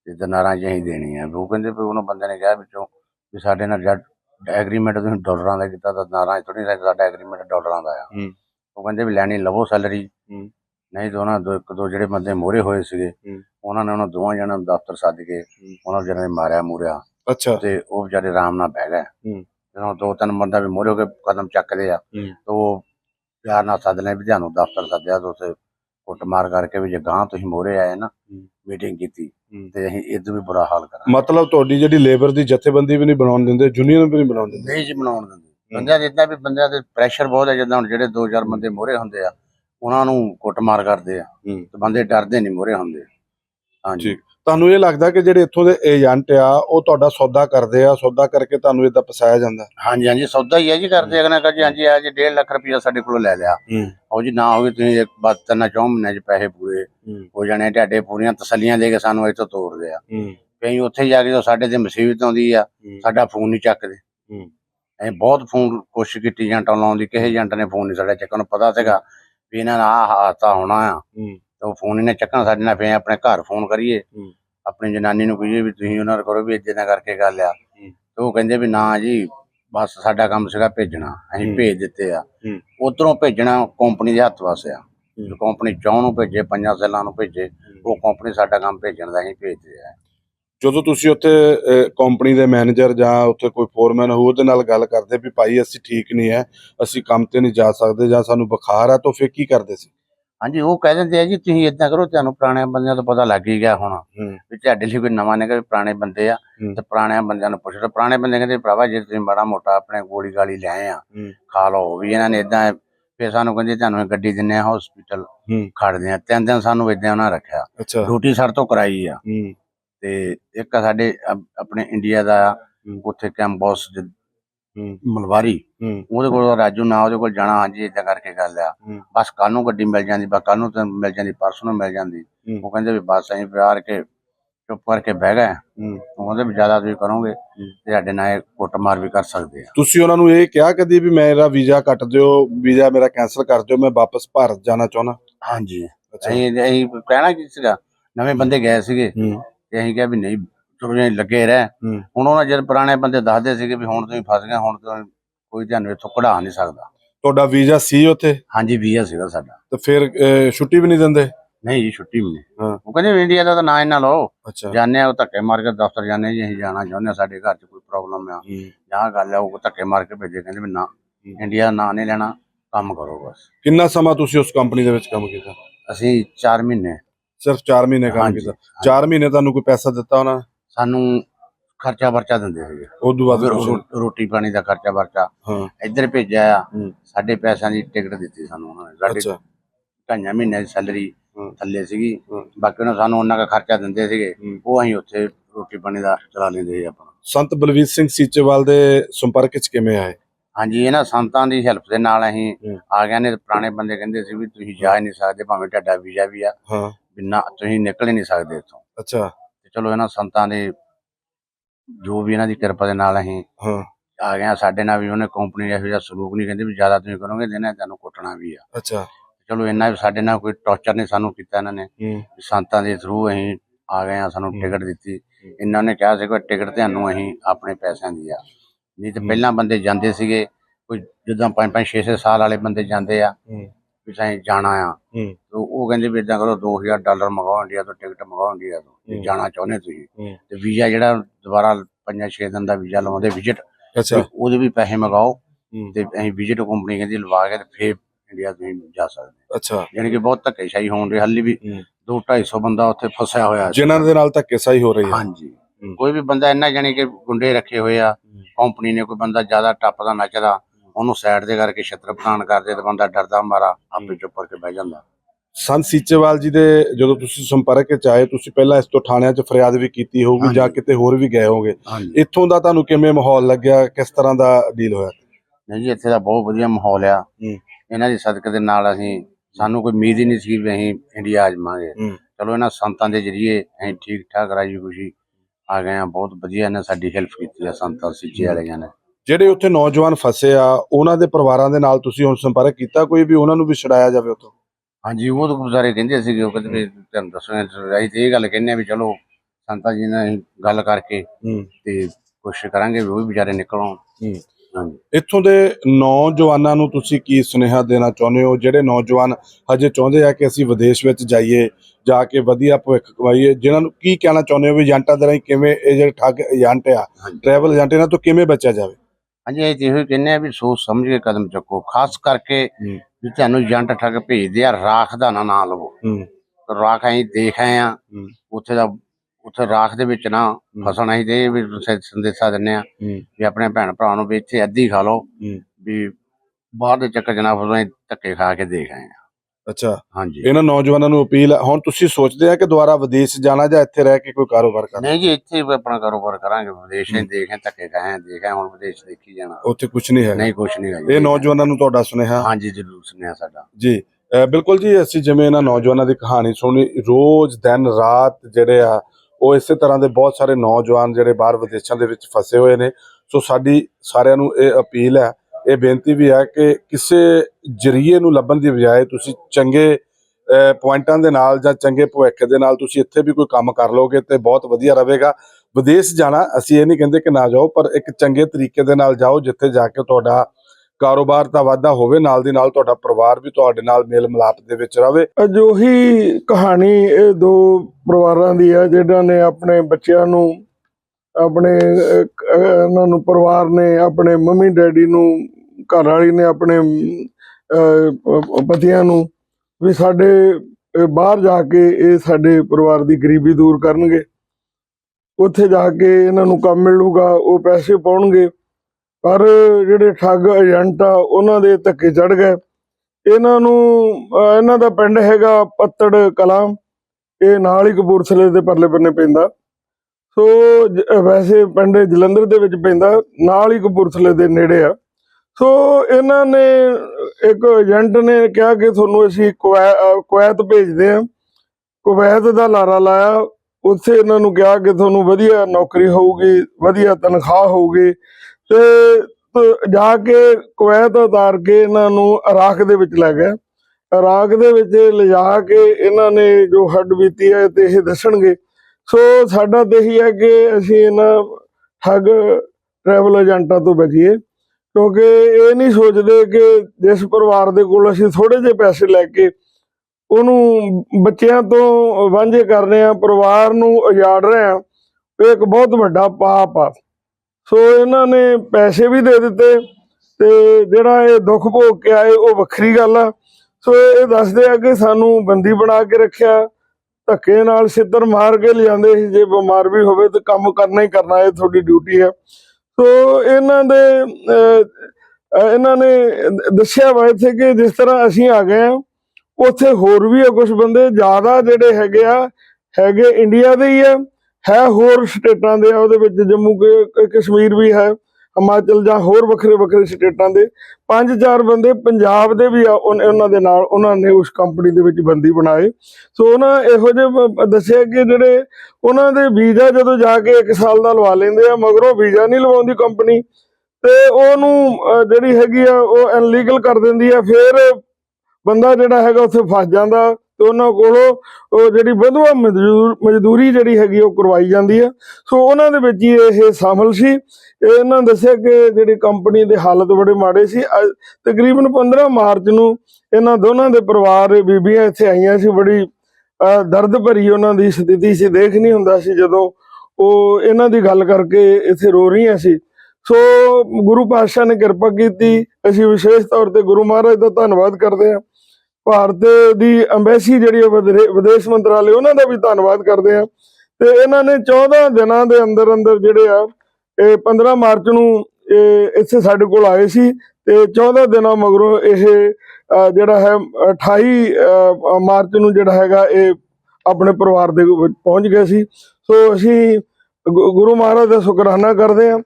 ਤੇ ਦਿਨਾਰਾਂ 'ਚ ਅਸੀਂ ਦੇਣੀ ਆ। ਉਹ ਕਹਿੰਦੇ ਵੀ ਉਹਨਾਂ ਬੰਦੇ ਨੇ ਕਿਹਾ ਵਿੱਚੋਂ ਵੀ ਸਾਡੇ ਨਾਲ ਜੱਟ ਐਗਰੀਮੈਂਟ ਤੁਸੀਂ ਡਾਲਰਾਂ ਦਾ ਕੀਤਾ ਤਾਂ ਦਿਨਾਰਾਂ ਥੋੜੀ ਸਾਡਾ ਐਗਰੀਮੈਂਟ ਡਾਲਰਾਂ ਦਾ ਆ। ਹੂੰ। ਉਹ ਕਹਿੰਦੇ ਵੀ ਲੈਣੀ ਲਵੋ ਸੈਲਰੀ ਹੂੰ। ਨਹੀਂ ਤਾਂ ਉਹਨਾਂ ਦੋ ਇੱਕ ਦੋ ਜਿਹੜੇ ਬੰਦੇ ਮੋਰੇ ਹੋਏ ਸੀਗੇ। ਉਹਨਾਂ ਨੇ ਉਹਨਾਂ ਦੋਵਾਂ ਜਣਾਂ ਨੂੰ ਦਫ਼ਤਰ ਸੱਦ ਕੇ ਉਹਨਾਂ ਜਿਹਨਾਂ ਨੇ ਮਾਰਿਆ ਮੂਰਿਆ। ਅੱਛਾ। ਤੇ ਉਹ ਵਿਚਾਰੇ ਆਰਾਮ ਨਾਲ ਬਹਿ ਗਏ। ਜਦੋਂ ਦੋ ਤਿੰਨ ਬੰਦਾ ਵੀ ਮੋਰੇ ਹੋ ਕੇ ਕਦਮ ਚੱਕਦੇ ਆ। ਤੇ ਉਹ ਪਿਆਰ ਨਾਲ ਸੱਦ ਲੈ ਵੀ ਤੁਹਾਨੂੰ ਦਫ਼ਤਰ ਸੱਦਿਆ ਤੇ ਉੱਥੇ ਕੁੱਟਮਾਰ ਕਰਕੇ ਵੀ ਜੇ ਗਾਂ ਤੁਸੀਂ ਮੋਰੇ ਆਏ ਨਾ। ਮੀਟਿੰਗ ਕੀਤੀ। ਤੇ ਅਸੀਂ ਇਦੋਂ ਵੀ ਬੁਰਾ ਹਾਲ ਕਰਾਂਗੇ। ਮਤਲਬ ਤੁਹਾਡੀ ਜਿਹੜੀ ਲੇਬਰ ਦੀ ਜਥੇਬੰਦੀ ਵੀ ਨਹੀਂ ਬਣਾਉਣ ਦਿੰਦੇ ਯੂਨੀਅਨ ਵੀ ਨਹੀਂ ਬਣਾਉਣ ਦਿੰਦੇ? ਨਹੀਂ ਜੀ ਬਣਾਉਣ ਦਿੰਦੇ। ਬੰਦਿਆਂ ਦੇ ਇਦਾਂ ਵੀ ਬੰਦਿਆਂ ਦੇ ਪ੍ਰੈਸ਼ਰ ਬਹੁਤ ਹੈ ਜਿੱਦਾਂ ਹੁਣ ਜਿਹੜੇ ਦੋ ਚਾਰ ਬੰਦੇ ਮੋਰੇ ਹੁੰਦੇ ਆ। ਉਹਨਾਂ ਨੂੰ ਕੁੱਟਮਾਰ ਕਰਦੇ ਆ। ਹੂੰ। ਤੇ ਬੰਦੇ ਡਰਦੇ ਨਹੀਂ ਮੋਰੇ ਹੁੰਦੇ। ਹਾਂਜੀ। ਠੀਕ। ਤੁਹਾਨੂੰ ਇਹ ਲੱਗਦਾ ਕਿ ਜਿਹੜੇ ਇੱਥੋਂ ਦੇ ਏਜੰਟ ਆ ਉਹ ਤੁਹਾਡਾ ਸੌਦਾ ਕਰਦੇ ਆ ਸੌਦਾ ਕਰਕੇ ਤੁਹਾਨੂੰ ਇਦਾਂ ਫਸਾਇਆ ਜਾਂਦਾ? ਹਾਂਜੀ ਹਾਂਜੀ ਸੌਦਾ ਹੀ ਹੈ ਜੀ ਕਰਦੇ। ਅਗਨਾ ਕਹ ਜੀ ਹਾਂਜੀ ਆ ਜੀ 1.5 ਲੱਖ ਰੁਪਇਆ ਸਾਡੇ ਕੋਲੋਂ ਲੈ ਲਿਆ। ਹੂੰ। ਉਹ ਜੀ ਨਾ ਹੋਵੇ ਤੁਸੀਂ ਇੱਕ ਬਾਤ ਤਿੰਨ ਚੌਂ ਮਹੀਨਿਆਂ 'ਚ ਪੈਸੇ ਪੂਰੇ ਹੂੰ। ਹੋ ਜਾਣੇ ਤੁਹਾਡੇ ਪੂਰੀਆਂ ਤਸੱਲੀਆਂ ਦੇ ਕੇ ਸਾਨੂੰ ਇੱਥੋਂ ਤੋਰਦੇ ਆ। ਹੂੰ। ਕਈ ਉੱਥੇ ਜਾ ਕੇ ਸਾਡੇ ਤੇ ਮੁਸੀਬਤ ਆਉਂਦੀ ਆ ਸਾਡਾ ਫੋਨ ਨਹੀਂ ਚੱਕਦੇ। ਹੂੰ। ਅਸੀਂ ਬਹੁਤ ਫੋਨ ਕੋਸ਼ਿਸ਼ ਕੀਤੀ ਏਜੰਟਾਂ ਲਾਉਣ ਦੀ ਕਿਸੇ ਏਜੰਟ ਨੇ ਫੋਨ ਨਹੀਂ ਸਾਡਾ ਚੱਕਣ ਨੂੰ ਪਤਾ ਸੀਗਾ। ਵੀ ਇਹਨਾਂ ਦਾ ਆਹ ਹਾਦਸਾ ਹੋਣਾ ਆ। ਹੂੰ। ਤੇ ਉਹ ਫੋਨ ਇਹਨੇ ਚੱਕਣਾ ਸਾਡੇ ਨਾਲ ਫੇਰ ਆਪਣੇ ਘਰ ਫੋਨ ਕਰੀਏ। ਹੂੰ। ਆਪਣੀ ਜਨਾਨੀ ਨੂੰ ਕਹੀਏ ਵੀ ਤੁਸੀਂ ਉਹਨਾਂ ਨਾਲ ਕਰੋ ਵੀ ਇੱਦਾਂ ਕਰਕੇ ਗੱਲ ਆ। ਤੇ ਉਹ ਕਹਿੰਦੇ ਵੀ ਨਾ ਜੀ ਬਸ ਸਾਡਾ ਕੰਮ ਸੀਗਾ ਭੇਜਣਾ। ਅਸੀਂ। ਭੇਜ ਦਿੱਤੇ ਆ। ਉਧਰੋਂ ਭੇਜਣਾ ਕੰਪਨੀ ਦੇ ਹੱਥ ਵਾਸਿਆ ਕੰਪਨੀ ਚੌਂ ਨੂੰ ਭੇਜੇ ਪੰਜਾਂ ਸੈੱਲਾਂ ਨੂੰ ਭੇਜੇ। ਉਹ ਕੰਪਨੀ ਸਾਡਾ ਕੰਮ ਭੇਜਣ ਦਾ ਅਸੀਂ ਭੇਜਦੇ ਆ ਜਦੋਂ ਤੁਸੀਂ ਉੱਥੇ ਕੰਪਨੀ ਦੇ ਮੈਨੇਜਰ ਜਾਂ ਉੱਥੇ ਕੋਈ ਫੋਰਮੈਨ ਹੋ ਉਹਦੇ ਨਾਲ ਗੱਲ ਕਰਦੇ ਵੀ ਭਾਈ ਅਸੀਂ ਠੀਕ ਨਹੀਂ ਹੈ ਅਸੀਂ ਕੰਮ ਤੇ ਨਹੀਂ ਜਾ ਸਕਦੇ ਜਾਂ ਸਾਨੂੰ ਬੁਖਾਰ ਆ ਤਾਂ ਫਿਰ ਕੀ ਕਰਦੇ ਸੀ? ਹਾਂਜੀ ਉਹ ਕਹਿ ਦਿੰਦੇ ਆ ਜੀ ਤੁਸੀਂ ਇਦਾਂ ਕਰੋ ਤੁਹਾਨੂੰ ਪੁਰਾਣੇ ਬੰਦਿਆਂ ਤੋਂ ਪਤਾ ਲੱਗ ਹੀ ਗਿਆ ਹੁਣ ਵੀ ਤੁਹਾਡੇ ਲਈ ਕੋਈ ਨਵਾਂ ਕਿ ਪੁਰਾਣੇ ਬੰਦੇ ਆ। ਤੇ ਪੁਰਾਣਿਆਂ ਬੰਦਿਆਂ ਨੂੰ ਪੁੱਛ ਪੁਰਾਣੇ ਬੰਦੇ ਕਹਿੰਦੇ ਭਰਾਵਾ ਜੇ ਤੁਸੀਂ ਮਾੜਾ ਮੋਟਾ ਆਪਣੇ ਗੋਲੀ ਗਾਲੀ ਲਿਆਏ ਆ। ਖਾ ਲਓ ਵੀ ਇਹਨਾਂ ਨੇ ਇਦਾਂ ਫਿਰ ਸਾਨੂੰ ਕਹਿੰਦੇ ਤੁਹਾਨੂੰ ਗੱਡੀ ਦਿੰਨੇ ਆ ਹਸਪੀਟਲ ਖੜਦੇ ਆ। ਤਿੰਨ ਦਿਨ ਸਾਨੂੰ ਇਦਾਂ ਉਹਨਾਂ ਰੱਖਿਆ ਡਿਊਟੀ ਸਾਡੇ ਤੋਂ ਕਰਾਈ ਆ। ਤੇ ਇੱਕ ਸਾਡੇ ਅਪ- ਆਪਣੇ ਇੰਡੀਆ ਦਾ ਆ, ਹੂੰ। ਉੱਥੇ ਕੈਂਪਸ ਹੂੰ। ਮਲਵਾਰੀ। ਹੂੰ। ਉਹਦੇ ਕੋਲ ਰਾਜੂ ਨਾ ਉਹਦੇ ਕੋਲ ਜਾਣਾ ਹਾਂਜੀ ਇਦਾਂ ਕਰਕੇ ਗੱਲ ਆ। ਹੂੰ। ਬਸ ਕੱਲ ਨੂੰ ਗੱਡੀ ਮਿਲ ਜਾਂਦੀ ਬਸ ਕੱਲ ਨੂੰ ਤਾਂ ਮਿਲ ਜਾਂਦੀ ਪਰਸੋਂ ਨੂੰ ਮਿਲ ਜਾਂਦੀ। ਹੂੰ। ਉਹ ਕਹਿੰਦੇ ਵੀ ਬਸ ਅਸੀਂ ਪਿਆਰ ਕੇ ਚੁੱਪ ਕਰਕੇ ਬਹਿ ਗਏ। ਹੂੰ। ਉਹ ਕਹਿੰਦੇ ਵੀ ਜ਼ਿਆਦਾ ਤੁਸੀਂ ਕਰੋਗੇ ਤੇ ਸਾਡੇ ਨਾਲ ਇਹ ਕੁੱਟਮਾਰ ਵੀ ਕਰ ਸਕਦੇ ਆ। ਤੁਸੀਂ ਉਹਨਾਂ ਨੂੰ ਇਹ ਕਿਹਾ ਕਦੀ ਵੀ ਮੇਰਾ ਵੀਜ਼ਾ ਕੱਟ ਦਿਓ ਵੀਜ਼ਾ ਮੇਰਾ ਕੈਨਸਲ ਕਰ ਦਿਓ ਮੈਂ ਵਾਪਸ ਭਾਰਤ ਜਾਣਾ ਚਾਹੁੰਦਾ? ਹਾਂਜੀ। ਅਸੀਂ ਅਸੀਂ ਕਹਿਣਾ ਕੀ ਸੀਗਾ? ਨਵੇਂ ਬੰਦੇ ਗਏ ਸੀਗੇ। ਹੂੰ। ਤੇ ਅਸੀਂ ਕਿਹਾ ਵੀ ਨਹੀਂ ਜੀ ਲੱਗੇ ਰਹਿ। ਹੁਣ ਉਹਨਾਂ ਜਦ ਪੁਰਾਣੇ ਬੰਦੇ ਦੱਸਦੇ ਸੀਗੇ ਵੀ ਹੁਣ ਤੁਸੀਂ ਫਸ ਗਏ ਹੁਣ ਕੋਈ ਤੁਹਾਨੂੰ ਇੱਥੋਂ ਕਢਾ ਨਹੀਂ ਸਕਦਾ। ਤੁਹਾਡਾ ਵੀਜ਼ਾ ਸੀ ਉੱਥੇ? ਹਾਂਜੀ ਵੀਜ਼ਾ ਸੀਗਾ ਸਾਡਾ। ਤੇ ਫਿਰ ਛੁੱਟੀ ਵੀ ਨਹੀਂ ਦਿੰਦੇ? ਨਹੀਂ ਜੀ ਛੁੱਟੀ ਵੀ ਨਹੀਂ। ਉਹ ਕਹਿੰਦੇ ਇੰਡੀਆ ਦਾ ਤਾਂ ਨਾ ਇਹਨਾਂ ਲਓ। ਜਾਣੇ ਆ ਉਹ ਧੱਕੇ ਮਾਰ ਕੇ ਦਫ਼ਤਰ ਜਾਣੇ ਜੀ ਅਸੀਂ ਜਾਣਾ ਚਾਹੁੰਦੇ ਹਾਂ ਸਾਡੇ ਘਰ 'ਚ ਕੋਈ ਪ੍ਰੋਬਲਮ ਆ। ਜਾਂ ਗੱਲ ਆ ਉਹ ਧੱਕੇ ਮਾਰ ਕੇ ਭੇਜੇ ਕਹਿੰਦੇ ਵੀ ਨਾ ਇੰਡੀਆ ਦਾ ਨਾਂ ਨਹੀਂ ਲੈਣਾ ਕੰਮ ਕਰੋ ਬਸ। ਕਿੰਨਾ ਸਮਾਂ ਤੁਸੀਂ ਉਸ ਕੰਪਨੀ ਦੇ ਵਿੱਚ ਕੰਮ ਕੀਤਾ? ਅਸੀਂ 4 ਮਹੀਨੇ। ਸਿਰਫ 4 ਮਹੀਨੇ ਕੰਮ ਹਾਂਜੀ, ਕੀਤਾ। 4 ਮਹੀਨੇ ਤੁਹਾਨੂੰ ਕੋਈ ਪੈਸਾ ਦਿੱਤਾ ਉਹਨਾਂ? ਸਾਨੂੰ ਖਰਚਾ ਵਰਚਾ ਦਿੰਦੇ ਸੀਗੇ। ਉਸ ਤੋਂ ਬਾਅਦ ਰੋ- ਕੁਛ- ਰੋ- ਰੋਟੀ ਪਾਣੀ ਦਾ ਖਰਚਾ ਵਰਚਾ ਹਾਂ। ਇੱਧਰ ਭੇਜਿਆ ਆ। ਹੂੰ। ਸਾਡੇ ਪੈਸਿਆਂ ਦੀ ਟਿਕਟ ਦਿੱਤੀ ਸਾਨੂੰ ਉਹਨਾਂ ਨੇ। ਸਾਡੀ ਅੱਛਾ। ਢਾਈਆਂ ਮਹੀਨੇ ਦੀ ਸੈਲਰੀ ਹੂੰ। ਥੱਲੇ ਸੀਗੀ। ਹੂੰ। ਬਾਕੀ ਉਹਨਾਂ ਸਾਨੂੰ ਉਹਨਾਂ ਦਾ ਖਰਚਾ ਦਿੰਦੇ ਸੀਗੇ। ਹੂੰ। ਉਹ ਅਸੀਂ ਉੱਥੇ ਰੋਟੀ ਪਾਣੀ ਦਾ ਚਲਾ ਲੈਂਦੇ ਸੀ ਆਪਣਾ। ਸੰਤ ਬਲਵੀਰ ਸਿੰਘ ਸੀਚੇਵਾਲ ਦੇ ਸੰਪਰਕ ਵਿੱਚ ਕਿਵੇਂ ਆਏ? ਹਾਂਜੀ ਇਹਨਾਂ ਸੰਤਾਂ ਦੀ ਹੈਲਪ ਦੇ ਨਾਲ ਅਸੀਂ ਹੂੰ। ਆ ਗਏ ਨੇ ਪੁਰਾਣੇ ਬੰਦੇ ਕਹਿੰਦੇ ਸੀ ਵੀ ਤੁਸੀਂ ਜਾ ਹੀ ਨਹੀਂ ਸਕਦੇ ਭਾਵੇਂ ਤੁਹਾਡਾ ਵੀਜ਼ਾ ਵੀ ਆ। ਹਾਂ। ਵੀ ਨਾ ਤੁਸੀਂ ਨਿਕਲ ਹੀ ਨਹੀਂ ਸਕਦੇ ਇੱਥੋਂ। ਅੱਛਾ। ਤੇ ਚਲੋ ਇਹਨਾਂ ਸੰਤਾਂ ਦੇ ਜੋ ਵੀ ਇਹਨਾਂ ਦੀ ਕਿਰਪਾ ਦੇ ਨਾਲ ਅਸੀਂ ਹਾਂ। ਆ ਗਏ ਹਾਂ। ਸਾਡੇ ਨਾਲ ਵੀ ਉਹਨੇ ਕੰਪਨੀ ਇਹੋ ਜਿਹਾ ਸਲੂਕ ਨਹੀਂ ਕਹਿੰਦੇ ਵੀ ਜ਼ਿਆਦਾ ਤੁਸੀਂ ਕਰੋਗੇ ਇਹਨਾਂ ਤੁਹਾਨੂੰ ਕੁੱਟਣਾ ਵੀ ਆ। ਅੱਛਾ। ਚਲੋ ਇੰਨਾ ਵੀ ਸਾਡੇ ਨਾਲ ਕੋਈ ਟੌਰਚਰ ਨਹੀਂ ਸਾਨੂੰ ਕੀਤਾ ਇਹਨਾਂ ਨੇ। ਵੀ ਸੰਤਾਂ ਦੇ ਥਰੂ ਅਸੀਂ ਆ ਗਏ ਆ ਸਾਨੂੰ। ਟਿਕਟ ਦਿੱਤੀ। ਇਹਨਾਂ ਨੇ ਕਿਹਾ ਸੀ ਕਿ ਟਿਕਟ ਤੁਹਾਨੂੰ ਅਸੀਂ ਆਪਣੇ ਪੈਸਿਆਂ ਦੀ ਆ। ਨਹੀਂ ਤੇ। ਪਹਿਲਾਂ ਬੰਦੇ ਜਾਂਦੇ ਸੀਗੇ ਕੋਈ ਜਿੱਦਾਂ 5 5 6 6 ਸਾਲ ਵਾਲੇ ਬੰਦੇ ਜਾਂਦੇ ਆ। ਵੀ ਅਸੀਂ ਜਾਣਾ ਆ। ਹੂੰ। ਤੇ ਉਹ ਕਹਿੰਦੇ ਵੀ ਇਦਾਂ ਕਰੋ 2000 ਡਾਲਰ ਮੰਗਾਓ ਇੰਡੀਆ ਤੋਂ ਟਿਕਟ ਮੰਗਾਓ ਇੰਡੀਆ ਤੋਂ। ਜੇ ਹੂੰ। ਜਾਣਾ ਚਾਹੁੰਦੇ ਤੁਸੀਂ। ਹੂੰ। ਤੇ ਵੀਜ਼ਾ ਜਿਹੜਾ ਦੁਬਾਰਾ 5-6 ਦਿਨ ਦਾ ਵੀਜ਼ਾ ਲਵਾਉਂਦੇ ਵਿਜ਼ਿਟ ਅੱਛਾ। ਉਹਦੇ ਵੀ ਪੈਸੇ ਮੰਗਾਓ ਹੂੰ। ਤੇ ਅਸੀਂ ਵਿਜ਼ਿਟ ਕੰਪਨੀ ਕਹਿੰਦੀ ਲਵਾ ਕੇ ਤੇ ਫੇਰ ਇੰਡੀਆ ਤੁਸੀਂ ਜਾ ਸਕਦੇ ਅੱਛਾ। ਯਾਨੀ ਕਿ ਬਹੁਤ ਧੱਕੇਸ਼ਾਹੀ ਹੋਣ ਰਹੀ ਹਾਲੀ ਵੀ ਹੂੰ। 2-250 ਬੰਦਾ ਉੱਥੇ ਫਸਿਆ ਹੋਇਆ ਸੀ। ਜਿਨ੍ਹਾਂ ਦੇ ਨਾਲ ਧੱਕੇਸ਼ਾਹੀ ਹੋ ਰਹੀ ਹੈ। ਹਾਂਜੀ। ਹੂੰ। ਕੋਈ ਵੀ ਬੰਦਾ ਇੰਨਾ ਜਾਨੀ ਕਿ ਗੁੰਡੇ ਰੱਖੇ ਹੋਏ ਆ ਕੰਪਨੀ ਨੇ ਕੋਈ ਬੰਦਾ ਜ਼ਿਆਦਾ ਟੱਪਦਾ ਨੱਚਦਾ ਉਹਨੂੰ ਸਾਈਡ ਦੇ ਕਰਕੇ ਛਤਰ ਪ੍ਰਦਾਨ ਕਰਦੇ ਤੇ ਬੰਦਾ ਡਰਦਾ ਮਾਰਾ ਆਪੇ ਚੁੱਪ ਕਰਕੇ ਬਹਿ ਜਾਂਦਾ। ਸੰਤ ਸੀਚੇਵਾਲ ਜੀ ਦੇ ਜਦੋਂ ਤੁਸੀਂ ਸੰਪਰਕ ਵਿੱਚ ਆਏ ਤੁਸੀਂ ਪਹਿਲਾਂ ਇਸ ਤੋਂ ਥਾਣਿਆਂ 'ਚ ਫਰਿਆਦ ਵੀ ਕੀਤੀ ਹੋਊਗੀ। ਜਾਂ ਕਿਤੇ ਹੋਰ ਵੀ ਗਏ ਹੋਗੇ। ਇੱਥੋਂ ਦਾ ਤੁਹਾਨੂੰ ਕਿਵੇਂ ਮਾਹੌਲ ਲੱਗਿਆ? ਕਿਸ ਤਰ੍ਹਾਂ ਦਾ ਡੀਲ ਹੋਇਆ? ਨਹੀਂ ਜੀ ਇੱਥੇ ਦਾ ਬਹੁਤ ਵਧੀਆ ਮਾਹੌਲ ਆ। ਇਹਨਾਂ ਦੀ ਸਦਕਾ ਦੇ ਨਾਲ ਅਸੀਂ ਸਾਨੂੰ ਕੋਈ ਉਮੀਦ ਹੀ ਨਹੀਂ ਸੀ ਵੀ ਅਸੀਂ ਇੰਡੀਆ ਆ ਜਾਵਾਂਗੇ। ਹੂੰ। ਚਲੋ ਇਹਨਾਂ ਸੰਤਾਂ ਦੇ ਜਰੀਏ ਅਸੀਂ ਠੀਕ ਠਾਕ ਰਾਜੀ ਖੁਸ਼ੀ ਆ ਗਏ ਆ ਬਹੁਤ ਵਧੀਆ ਇਹਨਾਂ ਸਾਡੀ ਹੈਲਪ ਕੀਤੀ ਆ ਸੰਤਾਂ ਸਿੱਚੇ ਵਾਲਿਆਂ ਨੇ। ਜਿਹੜੇ ਉੱਥੇ ਨੌਜਵਾਨ ਫਸੇ ਆ ਉਹਨਾਂ ਦੇ ਪਰਿਵਾਰਾਂ ਦੇ ਨਾਲ ਤੁਸੀਂ ਹੁਣ ਸੰਪਰਕ ਕੀਤਾ ਕੋਈ ਵੀ ਉਹਨਾਂ ਨੂੰ ਵੀ ਛਡਾਇਆ ਜਾਵੇ ਉੱਥੋਂ? ਹਾਂਜੀ ਉਹ ਤਾਂ ਗੁਜ਼ਾਰੇ ਕਹਿੰਦੇ ਸੀਗੇ ਉਹ ਕਹਿੰਦੇ ਵੀ ਤੁਹਾਨੂੰ ਦੱਸਣਾ ਤੇ ਇਹ ਗੱਲ ਕਹਿੰਦੇ ਆ ਵੀ ਚਲੋ ਸੰਤਾਂ ਜੀ ਨਾਲ ਗੱਲ ਕਰਕੇ ਤੇ ਕੋਸ਼ਿਸ਼ ਕਰਾਂਗੇ ਵੀ ਉਹ ਵੀ ਵਿਚਾਰੇ ਨਿਕਲਣ। ਹਾਂਜੀ। ਇੱਥੋਂ ਦੇ ਨੌਜਵਾਨਾਂ ਨੂੰ ਤੁਸੀਂ ਕੀ ਸੁਨੇਹਾ ਦੇਣਾ ਚਾਹੁੰਦੇ ਹੋ? ਜਿਹੜੇ ਨੌਜਵਾਨ ਹਜੇ ਚਾਹੁੰਦੇ ਆ ਕਿ ਅਸੀਂ ਵਿਦੇਸ਼ ਵਿੱਚ ਜਾਈਏ ਜਾ ਕੇ ਵਧੀਆ ਭਵਿੱਖ ਕਮਾਈਏ ਜਿਨ੍ਹਾਂ ਨੂੰ ਕੀ ਕਹਿਣਾ ਚਾਹੁੰਦੇ ਹੋ ਵੀ ਏਜੰਟਾਂ ਦੇ ਰਾਹੀਂ ਕਿਵੇਂ ਇਹ ਜਿਹੜੇ ਠੱਗ ਏਜੰਟ ਆ। ਟਰੈਵਲ ਏਜੰਟ ਇਹਨਾਂ ਤੋਂ ਕਿਵੇਂ ਬਚਿਆ ਜਾਵੇ? ਹਾਂਜੀ ਅਸੀਂ ਇਹੋ ਆ ਵੀ ਸੋਚ ਸਮਝ ਕੇ ਕਦਮ ਚੱਕੋ। ਖਾਸ ਕਰਕੇ। ਵੀ ਤੁਹਾਨੂੰ ਏਜੰਟ ਠੱਗ ਭੇਜਦੇ ਆ ਰਾਖ ਦਾ ਨਾ ਨਾਂ ਲਵੋ। ਹੂੰ। ਰਾਖ ਅਸੀਂ ਦੇਖ ਆਏ ਆ। ਉੱਥੇ ਦਾ ਉੱਥੇ ਰਾਖ ਦੇ ਵਿੱਚ ਨਾ ਫਸਣਾ ਹੀ ਤੇ ਵੀ ਸੰਦੇਸ਼ਾ ਦਿੰਨੇ ਆ ਵੀ ਆਪਣੇ ਭੈਣ ਭਰਾ ਨੂੰ ਵੀ ਇੱਥੇ ਅੱਧੀ ਖਾ ਲਓ। ਵੀ ਬਾਹਰ ਦੇ ਚੱਕਰ ਜਨਾ ਫਸਣਾ ਧੱਕੇ ਖਾ ਕੇ ਦੇਖ ਆਏ ਆ ਅੱਛਾ। ਹਾਂਜੀ। ਇਹਨਾਂ ਨੌਜਵਾਨਾਂ ਨੂੰ ਅਪੀਲ ਹੈ ਹੁਣ ਤੁਸੀਂ ਸੋਚਦੇ ਆ ਕਿ ਦੁਬਾਰਾ ਵਿਦੇਸ਼ ਜਾਣਾ ਜਾਂ ਇੱਥੇ ਰਹਿ ਕੇ ਕੋਈ ਕਾਰੋਬਾਰ ਕਰਨਾ? ਨਹੀਂ ਜੀ ਇੱਥੇ ਵੀ ਆਪਣਾ ਕਾਰੋਬਾਰ ਕਰਾਂਗੇ ਵਿਦੇਸ਼ ਹੀ ਦੇਖੇ ਧੱਕੇ ਖਾਏ ਦੇਖੇ ਹੁਣ ਵਿਦੇਸ਼ ਦੇਖੀ ਜਾਣਾ। ਉੱਥੇ ਕੁਝ ਨਹੀਂ ਹੈ ਨਹੀਂ ਕੁਛ ਨਹੀਂ ਇਹ ਨੌਜਵਾਨਾਂ ਨੂੰ ਤੁਹਾਡਾ ਸੁਨੇਹਾ? ਹਾਂਜੀ ਜ਼ਰੂਰ ਸੁਣਿਆ ਸਾਡਾ। ਜੀ ਬਿਲਕੁਲ ਜੀ ਅਸੀਂ ਜਿਵੇਂ ਇਹਨਾਂ ਨੌਜਵਾਨਾਂ ਦੀ ਕਹਾਣੀ ਸੁਣੀ ਰੋਜ਼ ਦਿਨ ਰਾਤ ਜਿਹੜੇ ਆ ਉਹ ਇਸੇ ਤਰ੍ਹਾਂ ਦੇ ਬਹੁਤ ਸਾਰੇ ਨੌਜਵਾਨ ਜਿਹੜੇ ਬਾਹਰ ਵਿਦੇਸ਼ਾਂ ਦੇ ਵਿੱਚ ਫਸੇ ਹੋਏ ਨੇ। ਸੋ ਸਾਡੀ ਸਾਰਿਆਂ ਨੂੰ ਇਹ ਅਪੀਲ ਹੈ ਇਹ ਬੇਨਤੀ ਵੀ ਹੈ ਕਿ ਕਿਸੇ ਜਰੀਏ ਨੂੰ ਲੱਭਣ ਦੀ ਬਜਾਏ ਤੁਸੀਂ ਚੰਗੇ ਪੁਆਇੰਟਾਂ ਦੇ ਨਾਲ ਜਾਂ ਚੰਗੇ ਭਵਿੱਖ ਦੇ ਨਾਲ ਤੁਸੀਂ ਇੱਥੇ ਵੀ ਕੋਈ ਕੰਮ ਕਰ ਲੋਗੇ ਤੇ ਬਹੁਤ ਵਧੀਆ ਰਹੇਗਾ। ਵਿਦੇਸ਼ ਜਾਣਾ ਅਸੀਂ ਇਹ ਨਹੀਂ ਕਹਿੰਦੇ ਕਿ ਨਾ ਜਾਓ, ਪਰ ਇੱਕ ਚੰਗੇ ਤਰੀਕੇ ਦੇ ਨਾਲ ਜਾਓ ਜਿੱਥੇ ਜਾ ਕੇ ਤੁਹਾਡਾ ਕਾਰੋਬਾਰ ਦਾ ਵਾਧਾ ਹੋਵੇ, ਨਾਲ ਦੀ ਨਾਲ ਤੁਹਾਡਾ ਪਰਿਵਾਰ ਵੀ ਤੁਹਾਡੇ ਨਾਲ ਮੇਲ ਮਿਲਾਪ ਦੇ ਵਿੱਚ ਰਹੇ ਅਜੋਹੀ ਕਹਾਣੀ ਇਹ ਦੋ ਪਰਿਵਾਰਾਂ ਦੀ ਹੈ ਜਿਹਨਾਂ ਨੇ ਆਪਣੇ ਬੱਚਿਆਂ ਨੂੰ ਆਪਣੇ ਇਹਨਾਂ ਨੂੰ ਪਰਿਵਾਰ ਨੇ, ਆਪਣੇ ਮੰਮੀ ਡੈਡੀ ਨੂੰ, ਘਰ ਵਾਲੀ ਨੇ ਆਪਣੇ ਪਤੀਆਂ ਨੂੰ ਵੀ ਸਾਡੇ ਬਾਹਰ ਜਾ ਕੇ ਇਹ ਸਾਡੇ ਪਰਿਵਾਰ ਦੀ ਗਰੀਬੀ ਦੂਰ ਕਰਨਗੇ। ਉੱਥੇ ਜਾ ਕੇ ਇਹਨਾਂ ਨੂੰ ਕੰਮ ਮਿਲੂਗਾ, ਉਹ ਪੈਸੇ ਪਾਉਣਗੇ। ਪਰ ਜਿਹੜੇ ਠੱਗ ਏਜੰਟ ਆ, ਉਹਨਾਂ ਦੇ ਧੱਕੇ ਚੜ ਗਏ। ਇਹਨਾਂ ਨੂੰ ਇਹਨਾਂ ਦਾ ਪਿੰਡ ਹੈਗਾ ਪੱਤੜ ਕਲਾਂ। ਇਹ ਨਾਲ ਹੀ ਕਪੂਰਥਲੇ ਦੇ ਪਰਲੇ ਬੰਨੇ ਪੈਂਦਾ। ਸੋ ਵੈਸੇ ਪਿੰਡ ਜਲੰਧਰ ਦੇ ਵਿੱਚ ਪੈਂਦਾ, ਨਾਲ ਹੀ ਕਪੂਰਥਲੇ ਦੇ ਨੇੜੇ ਆ। ਸੋ, ਇਹਨਾਂ ਨੇ ਇੱਕ ਏਜੰਟ ਨੇ ਕਿਹਾ ਕਿ ਤੁਹਾਨੂੰ ਅਸੀਂ ਕੁਵੈ- ਕੁਵੈਤ ਭੇਜਦੇ ਆ। ਕੁਵੈਤ ਦਾ ਲਾਰਾ ਲਾਇਆ। ਉੱਥੇ ਇਹਨਾਂ ਨੂੰ ਕਿਹਾ ਕਿ ਤੁਹਾਨੂੰ ਵਧੀਆ ਨੌਕਰੀ ਹੋਊਗੀ, ਵਧੀਆ ਤਨਖਾਹ ਹੋਊਗੀ। ਤੇ ਜਾ ਕੇ ਕੁਵੈਤ ਉਤਾਰ ਕੇ ਇਹਨਾਂ ਨੂੰ ਇਰਾਕ ਦੇ ਵਿੱਚ ਲੈ ਗਏ। ਇਰਾਕ ਦੇ ਵਿੱਚ ਲਿਜਾ ਕੇ ਇਹਨਾਂ ਨੇ ਜੋ ਹੱਡ ਬੀਤੀ ਹੈ, ਤੇ ਇਹ ਦੱਸਣਗੇ ਸੋ ਸਾਡਾ ਤੇ ਇਹੀ ਹੈ ਕਿ ਅਸੀਂ ਇਹਨਾਂ ਠੱਗ ਟਰੈਵਲ ਏਜੰਟਾਂ ਤੋਂ ਬਚੀਏ, ਕਿਉਂਕਿ ਇਹ ਨਹੀਂ ਸੋਚਦੇ ਕਿ ਜਿਸ ਪਰਿਵਾਰ ਦੇ ਕੋਲ ਅਸੀਂ ਥੋੜੇ ਜਿਹੇ ਪੈਸੇ ਲੈ ਕੇ ਉਹਨੂੰ ਬੱਚਿਆਂ ਤੋਂ ਵਾਂਝੇ ਕਰ ਰਹੇ ਆ ਪਰਿਵਾਰ ਨੂੰ ਉਜਾੜ ਰਹੇ ਆ ਇਹ ਇੱਕ ਬਹੁਤ ਵੱਡਾ ਪਾਪ ਆ। ਸੋ ਇਹਨਾਂ ਨੇ ਪੈਸੇ ਵੀ ਦੇ ਦਿੱਤੇ ਤੇ ਜਿਹੜਾ ਇਹ ਦੁੱਖ ਭੋਗ ਕੇ ਆਏ, ਉਹ ਵੱਖਰੀ ਗੱਲ ਆ। ਸੋ ਇਹ ਦੱਸਦੇ ਆ ਕਿ ਸਾਨੂੰ ਬੰਦੀ ਬਣਾ ਕੇ ਰੱਖਿਆ ਧੱਕੇ ਨਾਲ ਸਿੱਧਰ ਮਾਰ ਕੇ ਲਿਆਂਦੇ ਸੀ। ਜੇ ਬਿਮਾਰ ਵੀ ਹੋਵੇ ਤਾਂ ਕੰਮ ਕਰਨਾ ਹੀ ਕਰਨਾ, ਇਹ ਤੁਹਾਡੀ ਡਿਊਟੀ ਹੈ। ਸੋ ਇਹਨਾਂ ਦੇ ਇਹਨਾਂ ਨੇ ਦੱਸਿਆ ਵਾ ਇੱਥੇ ਕਿ ਜਿਸ ਤਰ੍ਹਾਂ ਅਸੀਂ ਆ ਗਏ ਆ ਉੱਥੇ ਹੋਰ ਵੀ ਆ ਕੁਝ ਬੰਦੇ, ਜ਼ਿਆਦਾ ਜਿਹੜੇ ਹੈਗੇ ਆ, ਹੈਗੇ ਇੰਡੀਆ ਦੇ ਹੀ ਆ, ਹੈ ਹੋਰ ਸਟੇਟਾਂ ਦੇ ਆ, ਉਹਦੇ ਵਿੱਚ ਜੰਮੂ ਕ- ਕਸ਼ਮੀਰ ਵੀ ਹੈ। ਹਿਮਾਚਲ ਜਾਂ ਹੋਰ ਵੱਖਰੇ ਵੱਖਰੇ ਸਟੇਟਾਂ ਦੇ ਪੰਜ ਬੰਦੇ ਪੰਜਾਬ ਦੇ ਵੀ ਉਹਨਾਂ ਦੇ ਨਾਲ ਉਹਨਾਂ ਨੇ ਉਸ ਕੰਪਨੀ ਦੇ ਵਿੱਚ ਬੰਦੀ ਬਣਾਏ। ਸੋ ਉਹਨਾਂ ਇਹੋ ਜਿਹੇ ਦੱਸਿਆ ਕਿ ਜਿਹੜੇ ਉਹਨਾਂ ਦੇ ਵੀਜ਼ਾ ਜਦੋਂ ਜਾ ਕੇ 1 ਸਾਲ ਦਾ ਲਵਾ ਲੈਂਦੇ ਆ, ਮਗਰੋਂ ਵੀਜ਼ਾ ਨਹੀਂ ਲਵਾਉਂਦੀ ਕੰਪਨੀ ਤੇ ਉਹਨੂੰ ਜਿਹੜੀ ਹੈਗੀ ਆ, ਉਹ ਇਨਲੀਗਲ ਕਰ ਦਿੰਦੀ ਆ, ਫਿਰ ਬੰਦਾ ਜਿਹੜਾ ਹੈਗਾ ਉੱਥੇ ਫਸ ਜਾਂਦਾ। ਤੇ ਉਹਨਾਂ ਕੋਲੋਂ ਉਹ ਜਿਹੜੀ ਵਧੂਆ ਮਜ਼ਦੂਰ, ਮਜ਼ਦੂਰੀ ਜਿਹੜੀ ਹੈਗੀ ਉਹ ਕਰਵਾਈ ਜਾਂਦੀ ਆ। ਸੋ ਉਹਨਾਂ ਦੇ ਵਿੱਚ ਹੀ ਇਹ ਸ਼ਾਮਲ ਸੀ। ਇਹਨਾਂ ਦੱਸਿਆ ਕਿ ਜਿਹੜੀ ਕੰਪਨੀ ਦੇ ਹਾਲਤ ਬੜੇ ਮਾੜੇ ਸੀ। ਅੱਜ ਤਕਰੀਬਨ 15 ਮਾਰਚ ਨੂੰ ਇਹਨਾਂ ਦੋਨਾਂ ਦੇ ਪਰਿਵਾਰ ਬੀਬੀਆਂ ਇੱਥੇ ਆਈਆਂ ਸੀ। ਬੜੀ ਦਰਦ ਭਰੀ ਉਹਨਾਂ ਦੀ ਸਥਿਤੀ ਸੀ। ਦੇਖ ਨਹੀਂ ਹੁੰਦਾ ਸੀ ਜਦੋਂ ਉਹ ਇਹਨਾਂ ਦੀ ਗੱਲ ਕਰਕੇ ਇੱਥੇ ਰੋ ਰਹੀਆਂ ਸੀ। ਸੋ ਗੁਰੂ ਪਾਤਸ਼ਾਹ ਨੇ ਕਿਰਪਾ ਕੀਤੀ। ਅਸੀਂ ਵਿਸ਼ੇਸ਼ ਤੌਰ ਤੇ ਗੁਰੂ ਮਹਾਰਾਜ ਦਾ ਧੰਨਵਾਦ ਕਰਦੇ ਹਾਂ। ਭਾਰਤ ਦੀ ਅੰਬੈਸੀ ਜਿਹੜੀ ਹੈ ਵਿਦੇ- ਵਿਦੇਸ਼ ਮੰਤਰਾਲੇ, ਉਹਨਾਂ ਦਾ ਵੀ ਧੰਨਵਾਦ ਕਰਦੇ ਹਾਂ। ਤੇ ਇਹਨਾਂ ਨੇ 14 ਦਿਨਾਂ ਦੇ ਅੰਦਰ ਅੰਦਰ ਜਿਹੜੇ ਆ, ਇਹ 15 ਮਾਰਚ ਨੂੰ ਇਹ ਇੱਥੇ ਸਾਡੇ ਕੋਲ ਆਏ ਸੀ ਤੇ 14 ਦਿਨਾਂ ਮਗਰੋਂ ਇਹ ਜਿਹੜਾ ਹੈ 28 ਮਾਰਚ ਨੂੰ ਜਿਹੜਾ ਹੈਗਾ, ਇਹ ਆਪਣੇ ਪਰਿਵਾਰ ਦੇ ਵਿੱਚ ਪਹੁੰਚ ਗਏ ਸੀ। ਸੋ ਅਸੀਂ ਗੁ- ਗੁਰੂ ਮਹਾਰਾਜ ਦਾ ਸ਼ੁਕਰਾਨਾ ਕਰਦੇ ਹਾਂ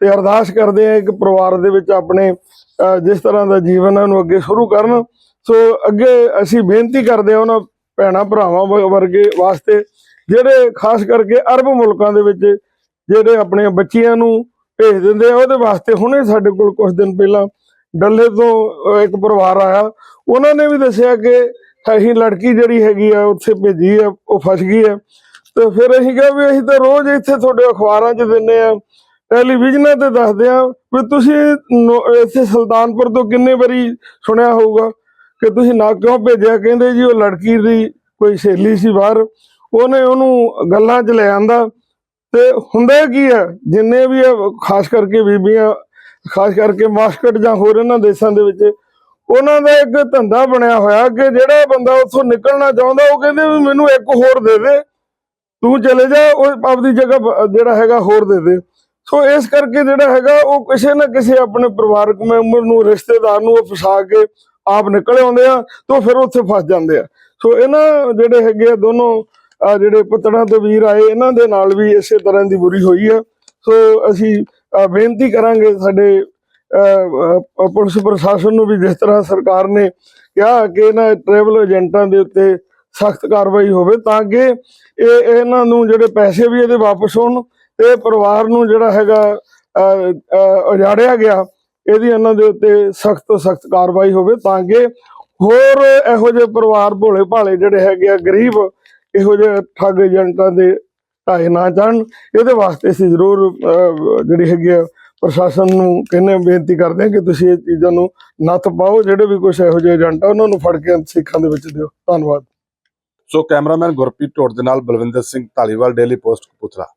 ਤੇ ਅਰਦਾਸ ਕਰਦੇ ਹਾਂ ਕਿ ਪਰਿਵਾਰ ਦੇ ਵਿੱਚ ਆਪਣੇ ਜਿਸ ਤਰ੍ਹਾਂ ਦਾ ਜੀਵਨ ਹੈ ਉਹਨੂੰ ਅੱਗੇ ਸ਼ੁਰੂ ਕਰਨ। ਸੋ ਅੱਗੇ ਅਸੀਂ ਬੇਨਤੀ ਕਰਦੇ ਹਾਂ ਉਹਨਾਂ ਭੈਣਾਂ ਭਰਾਵਾਂ ਵ- ਵਰਗੇ ਵਾਸਤੇ, ਜਿਹੜੇ ਖਾਸ ਕਰਕੇ ਅਰਬ ਮੁਲਕਾਂ ਦੇ ਵਿੱਚ ਜਿਹੜੇ ਆਪਣੇ ਬੱਚਿਆਂ ਨੂੰ ਭੇਜ ਦਿੰਦੇ ਆ, ਉਹਦੇ ਵਾਸਤੇ ਹੁਣੇ ਸਾਡੇ ਕੋਲ ਕੁਝ ਦਿਨ ਪਹਿਲਾਂ ਡੱਲੇ ਤੋਂ ਇੱਕ ਪਰਿਵਾਰ ਆਇਆ। ਉਹਨਾਂ ਨੇ ਵੀ ਦੱਸਿਆ ਕਿ ਅਸੀਂ ਲੜਕੀ ਜਿਹੜੀ ਹੈਗੀ ਆ, ਉੱਥੇ ਭੇਜੀ ਆ, ਉਹ ਫਸ ਗਈ ਆ। ਤੇ ਫਿਰ ਅਸੀਂ ਕਿਹਾ ਵੀ ਅਸੀਂ ਤਾਂ ਰੋਜ਼ ਇੱਥੇ ਤੁਹਾਡੇ ਅਖਬਾਰਾਂ 'ਚ ਦਿੰਨੇ ਆ, ਟੈਲੀਵਿਜ਼ਨਾਂ ਤੇ ਦੱਸਦੇ ਆ ਵੀ ਤੁਸੀਂ ਇੱਥੇ ਸੁਲਤਾਨਪੁਰ ਤੋਂ ਕਿੰਨੇ ਵਾਰੀ ਸੁਣਿਆ ਹੋਊਗਾ। ਕਿ ਤੁਸੀਂ ਨਾ ਕਿਉਂ ਭੇਜਿਆ? ਕਹਿੰਦੇ ਜੀ ਉਹ ਲੜਕੀ ਦੀ ਕੋਈ ਸਹੇਲੀ ਸੀ ਬਾਹਰ। ਉਹਨੇ ਉਹਨੂੰ ਗੱਲਾਂ 'ਚ ਲੈ ਆਂਦਾ। ਤੇ ਹੁੰਦਾ ਕੀ ਹੈ? ਜਿੰਨੇ ਵੀ ਖਾਸ ਕਰਕੇ ਬੀਬੀਆਂ, ਖਾਸ ਕਰਕੇ ਮਾਸਕਟ ਜਾਂ ਹੋਰ ਇਹਨਾਂ ਦੇਸ਼ਾਂ ਦੇ ਵਿੱਚ, ਉਹਨਾਂ ਦਾ ਇੱਕ ਧੰਦਾ ਬਣਿਆ ਹੋਇਆ ਕਿ ਜਿਹੜਾ ਬੰਦਾ ਉੱਥੋਂ ਨਿਕਲਣਾ ਚਾਹੁੰਦਾ, ਉਹ ਕਹਿੰਦੇ ਵੀ ਮੈਨੂੰ ਇੱਕ ਹੋਰ ਦੇ ਦੇ। ਤੂੰ ਚਲੇ ਜਾ, ਉਹ ਆਪਦੀ ਜਗ੍ਹਾ ਜਿਹੜਾ ਹੈਗਾ ਹੋਰ ਦੇ ਦੇ। ਸੋ ਇਸ ਕਰਕੇ ਜਿਹੜਾ ਹੈਗਾ, ਉਹ ਕਿਸੇ ਨਾ ਕਿਸੇ ਆਪਣੇ ਪਰਿਵਾਰਕ ਮੈਂਬਰ ਨੂੰ, ਰਿਸ਼ਤੇਦਾਰ ਨੂੰ ਉਹ ਫਸਾ ਕੇ ਆਪ ਨਿਕਲ ਆਉਂਦੇ ਆ ਤੇ ਫਿਰ ਉੱਥੇ ਫਸ ਜਾਂਦੇ ਆ। ਸੋ ਇਹਨਾਂ ਜਿਹੜੇ ਹੈਗੇ ਆ ਦੋਨੋਂ ਆਹ ਜਿਹੜੇ ਪੁੱਤੜਾਂ ਤੋਂ ਵੀਰ ਆਏ ਇਹਨਾਂ ਦੇ ਨਾਲ ਵੀ ਇਸੇ ਤਰ੍ਹਾਂ ਦੀ ਬੁਰੀ ਹੋਈ ਆ। ਸੋ ਅਸੀਂ ਬੇਨਤੀ ਕਰਾਂਗੇ ਸਾਡੇ ਪੁਲਿਸ ਪ੍ਰਸ਼ਾਸਨ ਨੂੰ ਵੀ ਜਿਸ ਤਰ੍ਹਾਂ ਸਰਕਾਰ ਨੇ ਕਿਹਾ ਕਿ ਇਹਨਾਂ ਟਰੈਵਲ ਏਜੰਟਾਂ ਦੇ ਉੱਤੇ ਸਖਤ ਕਾਰਵਾਈ ਹੋਵੇ ਤਾਂ ਕਿ ਇਹ ਇਹਨਾਂ ਨੂੰ ਜਿਹੜੇ ਪੈਸੇ ਵੀ ਇਹਦੇ ਵਾਪਸ ਹੋਣ ਤੇ ਪਰਿਵਾਰ ਨੂੰ ਜਿਹੜਾ ਹੈਗਾ ਅਹ, ਉਜਾੜਿਆ ਗਿਆ। ਇਹਦੀ ਇਹਨਾਂ ਦੇ ਉੱਤੇ ਸਖਤ ਤੋਂ ਸਖਤ ਕਾਰਵਾਈ ਹੋਵੇ ਤਾਂ ਕਿ ਹੋਰ ਇਹੋ ਜਿਹੇ ਪਰਿਵਾਰ ਭੋਲੇ ਭਾਲੇ ਜਿਹੜੇ ਹੈਗੇ ਆ, ਗਰੀਬ, ਇਹੋ ਜਿਹੇ ਠੱਗ ਏਜੰਟਾਂ ਦੇ ਢਾਏ ਨਾ ਜਾਣ ਇਹਦੇ ਵਾਸਤੇ ਅਸੀਂ ਜ਼ਰੂਰ ਜਿਹੜੀ ਹੈਗੀ ਆ, ਪ੍ਰਸ਼ਾਸਨ ਨੂੰ ਕਹਿੰਦੇ ਬੇਨਤੀ ਕਰਦੇ ਹਾਂ ਕਿ ਤੁਸੀਂ ਇਹ ਚੀਜ਼ਾਂ ਨੂੰ ਨੱਥ ਪਾਓ, ਜਿਹੜੇ ਵੀ ਕੁਝ ਇਹੋ ਜਿਹੇ ਏਜੰਟ ਆ, ਉਹਨਾਂ ਨੂੰ ਫੜ ਕੇ ਸਿੱਖਾਂ ਦੇ ਵਿੱਚ ਦਿਓ। ਧੰਨਵਾਦ। ਸੋ ਕੈਮਰਾਮੈਨ ਗੁਰਪ੍ਰੀਤ ਢੋੜ ਦੇ ਨਾਲ ਬਲਵਿੰਦਰ ਸਿੰਘ ਢਾਲੀਵਾਲ, ਡੇਲੀ ਪੋਸਟ ਕਪੂਥਲਾ